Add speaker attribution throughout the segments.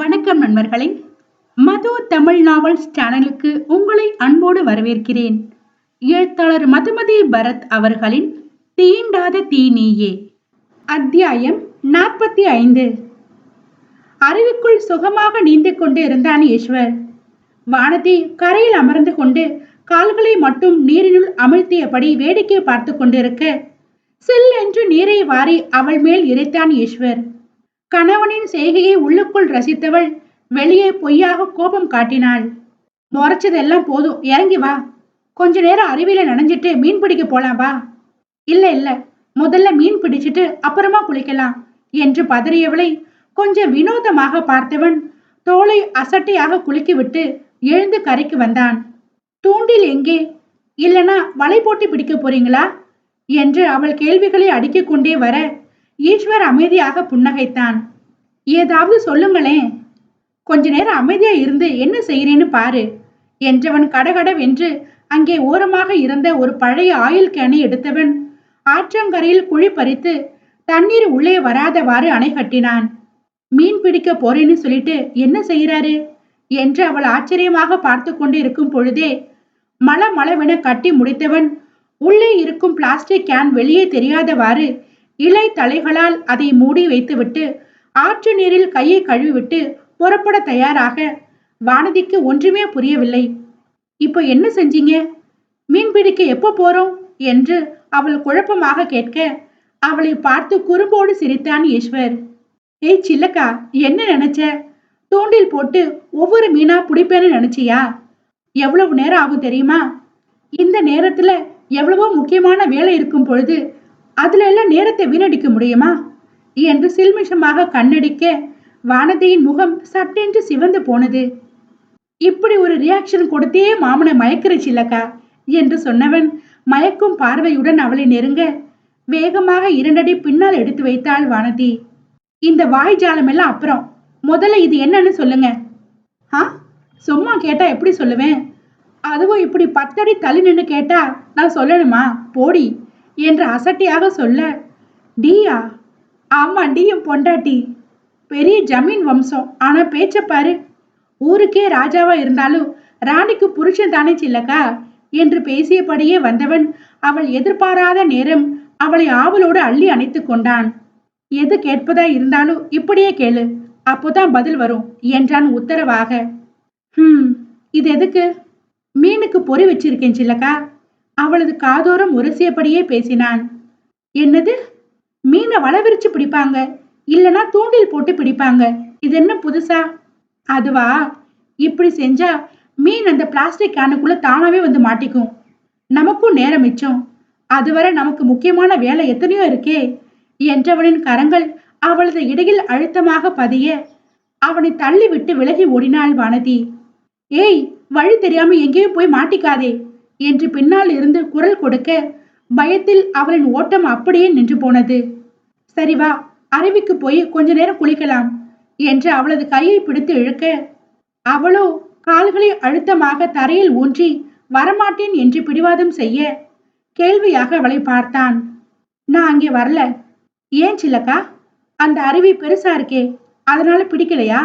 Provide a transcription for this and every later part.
Speaker 1: வணக்கம் நண்பர்களே. மது தமிழ் நாவல்ஸ் சேனலுக்கு உங்களை அன்போடு வரவேற்கிறேன். எழுத்தாளர் மதுமதி பரத் அவர்களின் தீண்டாத தீ நீயே அத்தியாயம் நாற்பத்தி ஐந்து அருவிக்குள் சுகமாக நீந்து கொண்டு இருந்தான் ஈஸ்வர். வானதி கரையில் அமர்ந்து கொண்டு கால்களை மட்டும் நீரினுள் அமிழ்த்தியபடி வேடிக்கை பார்த்து கொண்டிருக்க சில் என்று நீரை வாரி அவள் மேல் இறைத்தான் ஈஸ்வர். கணவனின் செய்கையை உள்ளுக்குள் ரசித்தவள் வெளியே பொய்யாக கோபம் காட்டினாள். முறைச்சதெல்லாம் போதும் இறங்கி வா. கொஞ்ச நேரம் அருவியில நனைஞ்சிட்டு மீன் பிடிக்க போலாம் வா. இல்ல இல்ல முதல்ல மீன் பிடிச்சிட்டு அப்புறமா குளிக்கலாம் என்று பதறியவளை கொஞ்சம் வினோதமாக பார்த்தவன் தோலை அசட்டையாக குலுக்கிவிட்டு எழுந்து கரைக்கு வந்தான். தூண்டில் எங்கே? இல்லனா வலை போட்டு பிடிக்க போறீங்களா? என்று அவள் கேள்விகளை அடுக்கிக் கொண்டே வர ஈஸ்வர் அமைதியாக புன்னகைத்தான். ஏதாவது சொல்லுங்களேன் கொஞ்ச நேரம் அமைதியா இருந்து என்ன செய்கிறேன்னு பாரு என்றவன் கடகடவென்று அங்கே ஓரமாக இருந்த ஒரு பழைய ஆயில் கேனை எடுத்தவன் ஆற்றங்கரையில் குழி பறித்து தண்ணீர் உள்ளே வராதவாறு அணை கட்டினான். மீன் பிடிக்க போறேன்னு சொல்லிட்டு என்ன செய்கிறாரு? என்று அவள் ஆச்சரியமாக பார்த்து கொண்டு இருக்கும் பொழுதே மல மளவென கட்டி முடித்தவன் உள்ளே இருக்கும் பிளாஸ்டிக் கேன் வெளியே தெரியாதவாறு இலை தலைகளால் அதை மூடி வைத்துவிட்டு ஆற்று நீரில் கையை கழுவிவிட்டு புறப்பட தயாராக வானதிக்கு ஒன்றுமே புரியவில்லை. இப்போ என்ன செஞ்சீங்க? மீன் பிடிக்க எப்போ போறோம்? என்று அவள் குழப்பமாக கேட்க அவளை பார்த்து குறும்போடு சிரித்தான் ஈஸ்வர். ஏய் சில்லக்கா என்ன நினைச்ச? தூண்டில் போட்டு ஒவ்வொரு மீனா பிடிப்பேன்னு நினைச்சியா? எவ்வளவு நேரம் ஆகும் தெரியுமா? இந்த நேரத்துல எவ்வளவோ முக்கியமான வேலை இருக்கும் பொழுது அதுல எல்லாம் நேரத்தை வீணடிக்க முடியுமா? என்று சில்மிஷமாக கண்ணடிக்க வானதியின் முகம் சட்டென்று சிவந்து போனது. இப்படி ஒரு ரியாக்ஷன் கொடுத்தே மாமனை மயக்கிறச்சு இல்லக்கா என்று சொன்னவன் மயக்கும் பார்வையுடன் அவளை நெருங்க வேகமாக இரண்டடி பின்னால் எடுத்து வைத்தாள் வானதி. இந்த வாய் ஜாலம் எல்லாம் அப்புறம். முதல்ல இது என்னன்னு சொல்லுங்க. ஆ? சும்மா கேட்டா எப்படி சொல்லுவேன்? அதுவும் இப்படி பத்தடி தள்ளி நின்று கேட்டா நான் சொல்லணுமா? போடி. என்று அசட்டியாக சொல்ல டியா? ஆமா டியும் பொண்டாட்டி. பெரிய ஜமீன் வம்சம். ஆனா பேச்ச பாரு. ஊருக்கே ராஜாவா இருந்தாலும் ராணிக்கு புருஷன் தானே சில்லக்கா? என்று பேசியபடியே வந்தவன் அவள் எதிர்பாராத நேரம் அவளை ஆவலோடு அள்ளி அணைத்து கொண்டான். எது கேட்பதா இருந்தாலும் இப்படியே கேளு. அப்போதான் பதில் வரும் என்றான் உத்தரவாக. ஹம். இது எதுக்கு? மீனுக்கு பொறி வச்சிருக்கேன் சில்லக்கா. அவளது காதோரம் உரசியபடியே பேசினான். என்னது? மீனை வளவிரிச்சு பிடிப்பாங்க இல்லனா தூண்டில் போட்டு பிடிப்பாங்க இது என்ன புதுசா? அதுவா? இப்படி செஞ்சா மீன் அந்த பிளாஸ்டிக் கேனுக்குள்ள தானாவே வந்து மாட்டிக்கும். நமக்கும் நேரம் மிச்சம். அதுவரை நமக்கு முக்கியமான வேலை எத்தனையோ இருக்கே. என்றவனின் கரங்கள் அவளது இடையில் அழுத்தமாக பதிய அவனை தள்ளிவிட்டு விலகி ஓடினாள் வானதி. ஏய் வழி தெரியாம எங்கேயும் போய் மாட்டிக்காதே. என்று பின்னால் இருந்து குரல் கொடுக்க பயத்தில் அவளின் ஓட்டம் அப்படியே நின்று போனது. சரி வா அருவிக்கு போய் கொஞ்ச நேரம் குளிக்கலாம் என்று அவளது கையை பிடித்து இழுக்க அவளோ கால்களை அழுத்தமாக தரையில் ஊன்றி வரமாட்டேன் என்று பிடிவாதம் செய்ய கேள்வியாக அவளை பார்த்தான். நான் அங்கே வரல. ஏன் சில்லக்கா? அந்த அருவி பெருசா இருக்கே அதனால பிடிக்கலையா?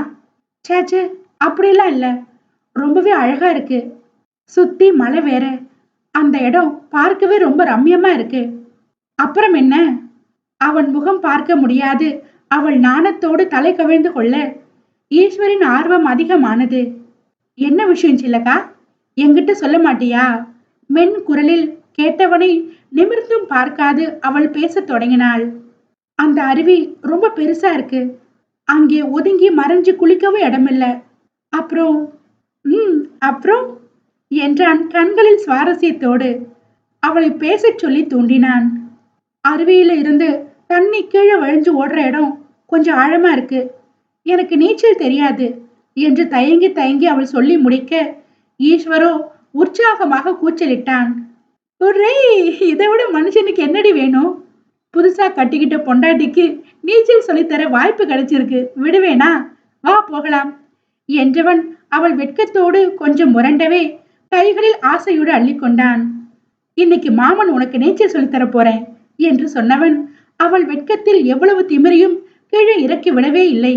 Speaker 1: சேச்சே அப்படிலாம் இல்லை. ரொம்பவே அழகா இருக்கு. சுத்தி மழை வேற. அந்த இடம் பார்க்கவே ரொம்ப ரம்யமா இருக்கு. அப்புறம் என்ன? அவன் முகம் பார்க்க முடியாது. அவள் நாணத்தோடு தலை கவிழ்ந்து கொள்ள ஈஸ்வரின் ஆர்வம் அதிகமானது. என்ன விஷயம் சில்லக்கா? என்கிட்ட சொல்ல மாட்டியா? மென் குரலில் கேட்டவனை நிமிர்ந்தும் பார்க்காது அவள் பேசத் தொடங்கினாள். அந்த அருவி ரொம்ப பெருசா இருக்கு. அங்கே ஒதுங்கி மறைஞ்சு குளிக்கவும் இடமில்ல. அப்புறம்? ம் அப்புறம்? என்றான் கண்களில் சுவாரஸ்யத்தோடு. அவளை பேசச் சொல்லி தூண்டினான். அருவியில இருந்து தண்ணி கீழே வழிஞ்சு ஓடுற இடம் கொஞ்சம் ஆழமா இருக்கு. எனக்கு நீச்சல் தெரியாது என்று தயங்கி தயங்கி அவள் சொல்லி முடிக்க ஈஸ்வரோ உற்சாகமாக கூச்சலிட்டான். ஒரே இதை விட மனுஷனுக்கு என்னடி வேணும்? புதுசா கட்டிக்கிட்ட பொண்டாட்டிக்கு நீச்சல் சொல்லித்தர வாய்ப்பு கிடைச்சிருக்கு. விடுவேனா? வா போகலாம். என்றவன் அவள் வெட்கத்தோடு கொஞ்சம் முரண்டவே கைகளில் ஆசையோடு அள்ளிக்கொண்டான். இன்னைக்கு மாமன் உனக்கு நீச்சல் சொல்லித்தர போறேன் என்று சொன்னவன். அவள் வெட்கத்தில் எவ்வளவு திமிரியும் கீழே இறக்கி விடவே இல்லை.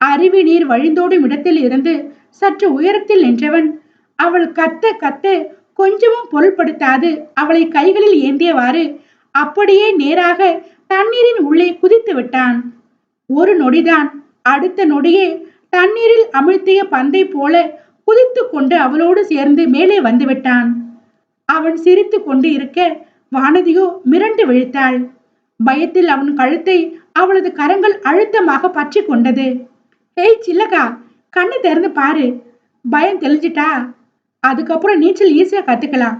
Speaker 1: அருவி நீர் வழிந்தோடும் இடத்தில் இருந்து சற்று உயரத்தில் நின்றவன். அவள் கத்த கத்த கொஞ்சமும் பொருள்படுத்தாது அவளை கைகளில் ஏந்தியவாறு அப்படியே நேராக தண்ணீரின் உள்ளே குதித்து விட்டான். ஒரு நொடிதான். அடுத்த நொடியே தண்ணீரில் அமிழ்த்திய பந்தை போல குதித்து கொண்டு அவளோடு சேர்ந்து மேலே வந்து விட்டான் அவன் சிரித்து கொண்டு இருக்க வானதியோ மிரண்டு விழித்தாள். பயத்தில் அவன் கழுத்தை அவளது கரங்கள் அழுத்தமாக பற்றி கொண்டது. ஏய் சில்லக்கா கண்ணு திறந்து பாரு. பயம் தெளிஞ்சிட்டா? அதுக்கப்புறம் நீச்சல் ஈஸியா கத்துக்கலாம்.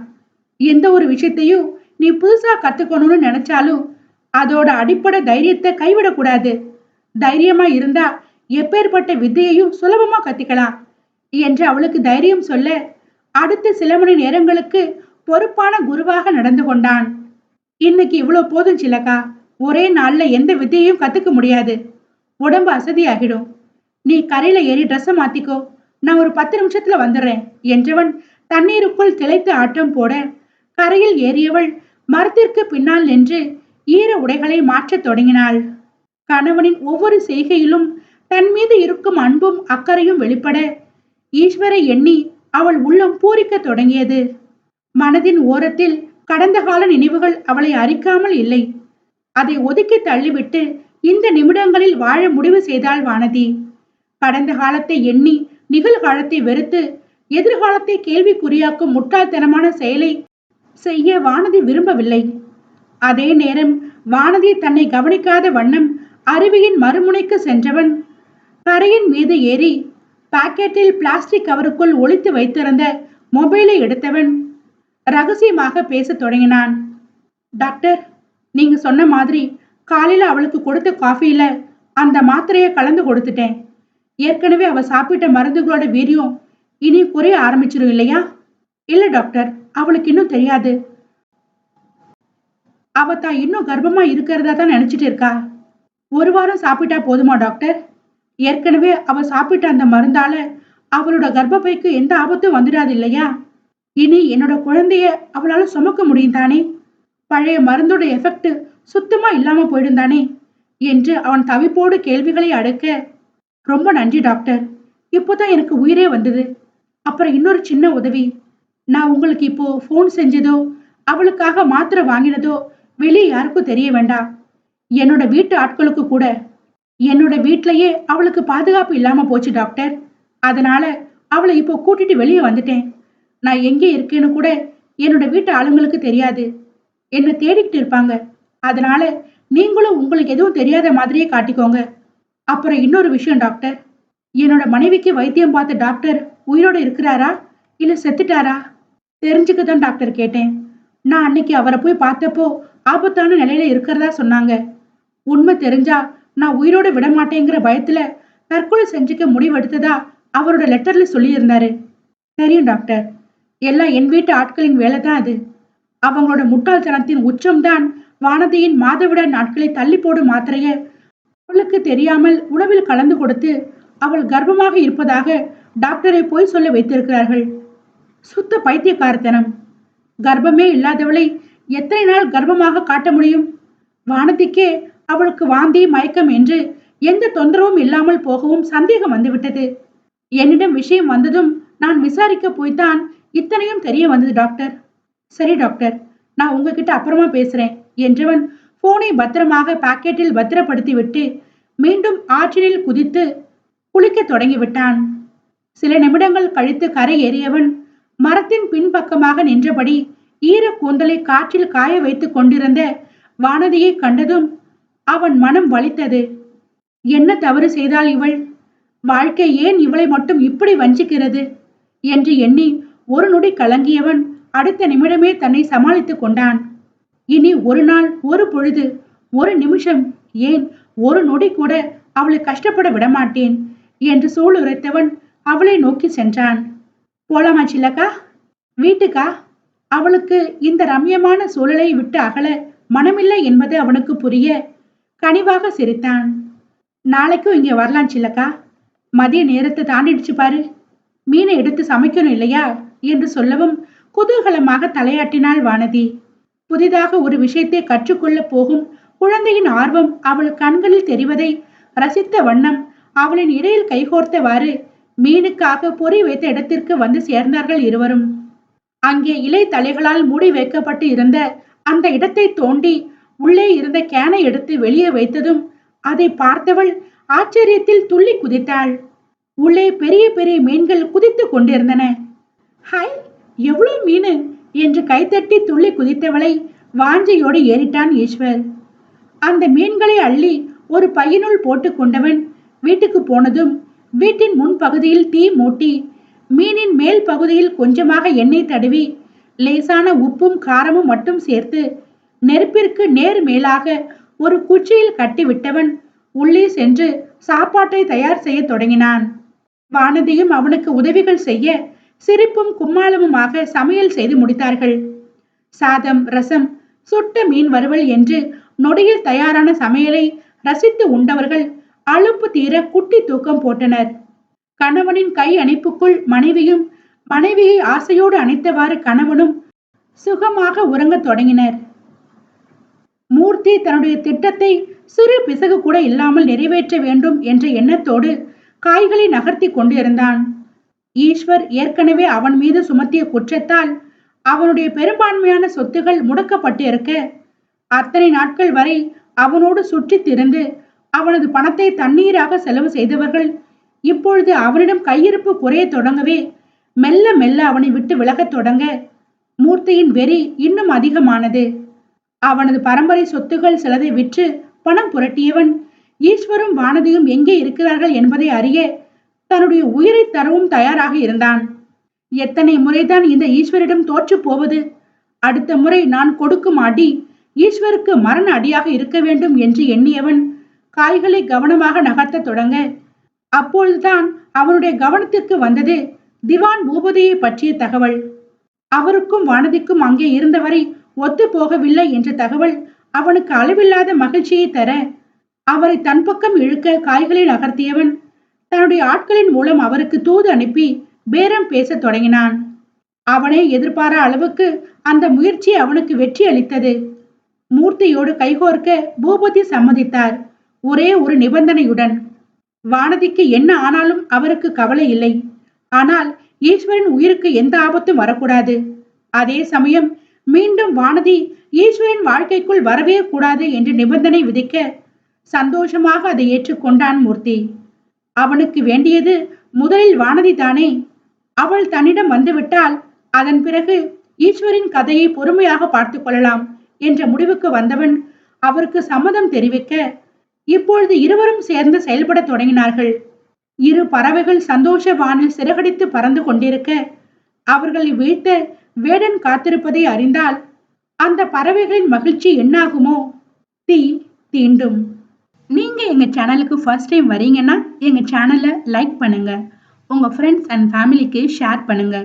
Speaker 1: எந்த ஒரு விஷயத்தையும் நீ புதுசா கத்துக்கணும்னு நினைச்சாலும் அதோட அடிப்படை தைரியத்தை கைவிடக்கூடாது. தைரியமா இருந்தா எப்பேற்பட்ட வித்தையையும் சுலபமா கத்துக்கலாம். என்று அவளுக்கு தைரியம் சொல்ல அடுத்த சில மணி நேரங்களுக்கு பொறுப்பான குருவாக நடந்து கொண்டான். இன்னைக்கு இவ்வளவு போதும் சிலக்கா. ஒரே நாள்ல எந்த வித்தையும் கத்துக்க முடியாது. உடம்பு அசதியாகிடும். நீ கரையில ஏறி ட்ரெஸ்ஸை மாத்திக்கோ. நான் ஒரு பத்து நிமிஷத்துல வந்துடுறேன் என்றவன் தண்ணீருக்குள் திளைத்து ஆட்டம் போட கரையில் ஏறியவள் மரத்திற்கு பின்னால் நின்று ஈர உடைகளை மாற்றத் தொடங்கினாள். கணவனின் ஒவ்வொரு செய்கையிலும் தன் மீது இருக்கும் அன்பும் அக்கறையும் வெளிப்பட ஈஸ்வரை எண்ணி அவள் உள்ளம் பூரிக்கத் தொடங்கியது. மனதின் ஓரத்தில் கடந்த கால நினைவுகள் அவளை அறிக்காமல் இல்லை. அதை ஒதுக்கி தள்ளிவிட்டு இந்த நிமிடங்களில் வாழ முடிவு செய்தாள் வானதி. கடந்த காலத்தை எண்ணி நிகழ்காலத்தை வெறுத்து எதிர்காலத்தை கேள்விக்குறியாக்கும் முட்டாள்தனமான செயலை செய்ய வானதி விரும்பவில்லை. அதே நேரம் வானதி தன்னை கவனிக்காத வண்ணம் அருவியின் மறுமுனைக்கு சென்றவன் கரையின் மீது ஏறி பாக்கெட்டில் பிளாஸ்டிக் கவருக்குள் ஒளித்து வைத்திருந்த மொபைலை எடுத்தவன் ரகசியமாக பேசத் தொடங்கினான். டாக்டர் நீங்க சொன்ன மாதிரி காலையில அவளுக்கு கொடுத்த காஃபியில அந்த மாத்திரையை கலந்து கொடுத்துட்டேன். ஏற்கனவே அவ சாப்பிட்ட மருந்துகளோட வீரியம் இனி குறைய ஆரம்பிச்சிரும் இல்லையா? இல்ல டாக்டர் அவளுக்கு இன்னும் தெரியாது. அவ தான் இன்னும் கர்ப்பமா இருக்கிறதா தான் நினைச்சிட்டு இருக்கா. ஒரு வாரம் சாப்பிட்டா போதுமா டாக்டர்? ஏற்கனவே அவ சாப்பிட்ட அந்த மருந்தால அவளோட கர்ப்பப்பைக்கு எந்த ஆபத்தும் வந்துடாது இல்லையா இனி என்னோட குழந்தைய அவளால சுமக்க முடியும் தானே? பழைய மருந்தோட எஃபெக்ட் சுத்தமா இல்லாம போயிடும் தானே? என்று அவன் தவிப்போடு கேள்விகளை அடக்க ரொம்ப நன்றி டாக்டர். இப்போதான் எனக்கு உயிரே வந்தது. அப்புறம் இன்னொரு சின்ன உதவி. நான் உங்களுக்கு இப்போ ஃபோன் செஞ்சதோ அவளுக்காக மாத்திரை வாங்கினதோ வெளியே யாருக்கும் தெரிய வேண்டாம். என்னோட வீட்டு ஆட்களுக்கு கூட என்னோட வீட்லயே அவளுக்கு பாதுகாப்பு இல்லாம போச்சு டாக்டர். அதனால அவளை இப்போ கூட்டிட்டு வெளியே வந்துட்டேன். நான் எங்கே இருக்கேன்னு கூட என்னோட வீட்டு ஆளுங்களுக்கு தெரியாது. என்னை தேடிக்கிட்டு இருப்பாங்க. அதனால நீங்களும் உங்களுக்கு எதுவும் தெரியாத மாதிரியே காட்டிக்கோங்க. அப்புறம் இன்னொரு விஷயம் டாக்டர். என்னோட மனைவிக்கு வைத்தியம் பார்த்த டாக்டர் உயிரோடு இருக்கிறாரா? இல்லை செத்துட்டாரா? தெரிஞ்சுக்க தான் டாக்டர் கேட்டேன். நான் அன்னைக்கு அவரை போய் பார்த்தப்போ ஆபத்தான நிலையில இருக்கிறதா சொன்னாங்க. உண்மை தெரிஞ்சா நான் உயிரோட விட மாட்டேங்கிற பயத்துல தற்கொலை செஞ்சுக்க முடிவெடுத்ததா அவரோட லெட்டர்ல சொல்லியிருந்தாரு. தெரியும் டாக்டர் எல்லாம் என் வீட்டு ஆட்களின் வேலை தான் அது. அவங்களோட முட்டாள்தனத்தின் உச்சம்தான் வானதியின் மாதவிட நாட்களை தள்ளி போடும் மாத்திரைய அவளுக்கு தெரியாமல் உணவில் கலந்து கொடுத்து அவள் கர்ப்பமாக இருப்பதாக டாக்டரை போய் சொல்ல வைத்திருக்கிறார்கள். சுத்த பைத்தியக்காரத்தனம். கர்ப்பமே இல்லாதவளை எத்தனை நாள் கர்ப்பமாக காட்ட முடியும்? வானதிக்கே அவளுக்கு வாந்தி மயக்கம் என்று எந்த தொந்தரவும் இல்லாமல் போகவும் சந்தேகம் வந்துவிட்டது. என்னிடம் விஷயம் வந்ததும் நான் விசாரிக்க போய்தான் இத்தனையும் தெரிய வந்தது டாக்டர். சரி டாக்டர். நான் உங்ககிட்ட அப்புறமா பேசுறேன் என்றவன் போனை பத்திரமாக பாக்கெட்டில் பத்திரப்படுத்திவிட்டு மீண்டும் ஆற்றினில் குதித்து குளிக்க தொடங்கிவிட்டான். சில நிமிடங்கள் கழித்து கரை ஏறியவன் மரத்தின் பின்பக்கமாக நின்றபடி ஈர கூந்தலை காற்றில் காய வைத்துக் கொண்டிருந்த வானதியை கண்டதும் அவன் மனம் வலித்தது. என்ன தவறு செய்தாள் இவள்? வாழ்க்கை ஏன் இவளை மட்டும் இப்படி வஞ்சிக்கிறது? என்று எண்ணி ஒரு நொடி கலங்கியவன் அடுத்த நிமிடமே தன்னை சமாளித்துக் கொண்டான். இனி ஒரு நாள் ஒரு பொழுது ஒரு நிமிஷம் ஏன் ஒரு நொடி கூட அவளை கஷ்டப்பட விடமாட்டேன் என்று சூளுரைத்தவன் அவளை நோக்கி சென்றான். போலாமா சில்லக்கா? வீட்டுக்கா? அவளுக்கு இந்த ரம்யமான சூழலை விட்டு அகல மனமில்லை என்பது அவனுக்கு புரிய கனிவாக சிரித்தான். நாளைக்கும் இங்கே வரலாம் சில்லக்கா. மதிய நேரத்தை தாண்டிடுச்சு பாரு. மீனை எடுத்து சமைக்கணும் இல்லையா? என்று சொல்லவும் குதூகலமாக தலையாட்டினாள் வானதி. புதிதாக ஒரு விஷயத்தை கற்றுக்கொள்ள போகும் குழந்தையின் ஆர்வம் அவள் கண்களில் தெரிவதை ரசித்த வண்ணம் அவளின் இடையில் கைகோர்த்தவாறு மீனுக்காக பொறி வைத்த இடத்திற்கு வந்து சேர்ந்தார்கள் இருவரும். அங்கே இலை தலைகளால் மூடி வைக்கப்பட்டு இருந்த அந்த இடத்தை தோண்டி உள்ளே இருந்த கேனை எடுத்து வெளியே வைத்ததும் அதை பார்த்தவள் ஆச்சரியத்தில் துள்ளி குதித்தாள். உள்ளே பெரிய பெரிய மீன்கள் குதித்து கொண்டிருந்தன. ஹாய் எவ்வளவு மீனு? என்று கைத்தட்டி துள்ளி குதித்தவளை வாஞ்சையோடு ஏறிட்டான் ஈஸ்வர். அந்த மீன்களை அள்ளி ஒரு பையனுள் போட்டு கொண்டவன் வீட்டுக்கு போனதும் வீட்டின் முன் பகுதியில் தீ மூட்டி மீனின் மேல் பகுதியில் கொஞ்சமாக எண்ணெய் தடவி லேசான உப்பும் காரமும் மட்டும் சேர்த்து நெருப்பிற்கு நேர் மேலாக ஒரு குச்சியில் கட்டிவிட்டவன் உள்ளே சென்று சாப்பாட்டை தயார் செய்ய தொடங்கினான். வானதியும் அவனுக்கு உதவிகள் செய்ய சிரிப்பும் கும்மாளமுமாக சமையல் செய்து முடித்தார்கள். சாதம் ரசம் சுட்ட மீன் வறுவல் என்று நொடியில் தயாரான சமையலை ரசித்து உண்டவர்கள் அலுப்பு தீர குட்டி தூக்கம் போட்டனர். கணவனின் கை அணைப்புக்குள் மனைவியும் மனைவியை ஆசையோடு அணைத்தவாறு கணவனும் சுகமாக உறங்கத் தொடங்கினர். மூர்த்தி தன்னுடைய திட்டத்தை சிறு பிசகு கூட இல்லாமல் நிறைவேற்ற வேண்டும் என்ற எண்ணத்தோடு காய்களை நகர்த்தி கொண்டிருந்தான். ஈஸ்வர் ஏற்கனவே அவன் மீது சுமத்திய குற்றத்தால் அவனுடைய பெரும்பான்மையான சொத்துகள் முடக்கப்பட்டு இருக்க அத்தனை நாட்கள் வரை அவனோடு சுற்றி திருந்து அவனது பணத்தை தண்ணீராக செலவு செய்தவர்கள் இப்பொழுது அவனிடம் கையிருப்பு குறைய தொடங்கவே மெல்ல மெல்ல அவனை விட்டு விலகத் தொடங்க மூர்த்தியின் வெறி இன்னும் அதிகமானது. அவனது பரம்பரை சொத்துகள் சிலதை விற்று பணம் புரட்டியவன். ஈஸ்வரும் வானதியும் எங்கே இருக்கிறார்கள் என்பதை அறிய தன்னுடைய உயிரை தரவும் தயாராக இருந்தான். எத்தனை முறைதான் இந்த ஈஸ்வரிடம் தோற்று போவது? அடுத்த முறை நான் கொடுக்கும் அடி ஈஸ்வருக்கு மரண அடியாக இருக்க வேண்டும் என்று எண்ணியவன் காய்களை கவனமாக நகர்த்த தொடங்க. அப்பொழுதுதான் அவனுடைய கவனத்திற்கு வந்தது திவான் பூபதியை பற்றிய தகவல். அவருக்கும் வானதிக்கும் அங்கே இருந்தவரை ஒத்து போகவில்லை என்ற தகவல் அவனுக்கு அளவில்லாத மகிழ்ச்சியை தர அவரை தன் பக்கம் இழுக்க காய்களை நகர்த்தியவன் தன்னுடைய ஆட்களின் மூலம் அவருக்கு தூது அனுப்பி பேரம் பேசத் தொடங்கினான். அவனே எதிர்பாரா அளவுக்கு அந்த முயற்சி அவனுக்கு வெற்றி அளித்தது. மூர்த்தியோடு கைகோர்க்க பூபதி சம்மதித்தார். ஒரே ஒரு நிபந்தனையுடன் வானதிக்கு என்ன ஆனாலும் அவருக்கு கவலை இல்லை. ஆனால் ஈஸ்வரன் உயிருக்கு எந்த ஆபத்தும் வரக்கூடாது. அதே சமயம் மீண்டும் வானதி ஈஸ்வரின் வாழ்க்கைக்குள் வரவே கூடாது என்று நிபந்தனை விதிக்க சந்தோஷமாக அதை ஏற்றுக்கொண்டான் மூர்த்தி. அவனுக்கு வேண்டியது முதலில் வானதி தானே. அவள் தன்னிடம் வந்துவிட்டால் அதன் பிறகு ஈஸ்வரின் கதையை பொறுமையாக பார்த்து கொள்ளலாம் என்ற முடிவுக்கு வந்தவன் அவருக்கு சம்மதம் தெரிவிக்க இப்பொழுது இருவரும் சேர்ந்து செயல்பட தொடங்கினார்கள். இரு பறவைகள் சந்தோஷ வானில் சிறகடித்து பறந்து கொண்டிருக்க அவர்களை வீழ்த்த வேடன் காத்திருப்பதை அறிந்தால் அந்த பறவைகளின் மகிழ்ச்சி என்னாகுமோ? தீ தீண்டும். நீங்க எங்க சேனலுக்கு ஃபர்ஸ்ட் டைம் வரீங்கன்னா எங்க சேனலை லைக் பண்ணுங்க. உங்க ஃப்ரெண்ட்ஸ் அண்ட் ஃபேமிலிக்கு ஷேர் பண்ணுங்க.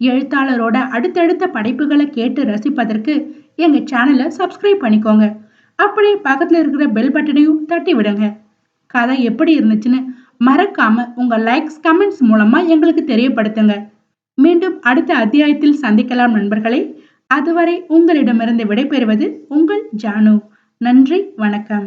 Speaker 1: எழுத்தாளரோட அடுத்தடுத்த படைப்புகளை கேட்டு ரசிப்பதற்கு எங்க சேனலை சப்ஸ்கிரைப் பண்ணிக்கோங்க. அப்படியே பக்கத்தில் இருக்கிற பெல் பட்டனையும் தட்டி விடுங்க. கதை எப்படி இருந்துச்சுன்னு மறக்காம உங்க லைக்ஸ் கமெண்ட்ஸ் மூலமா எங்களுக்கு தெரியப்படுத்துங்க. மீண்டும் அடுத்த அத்தியாயத்தில் சந்திக்கலாம் நண்பர்களே. அதுவரை உங்களிடமிருந்து விடைபெறுவது உங்கள் ஜானு. நன்றி வணக்கம்.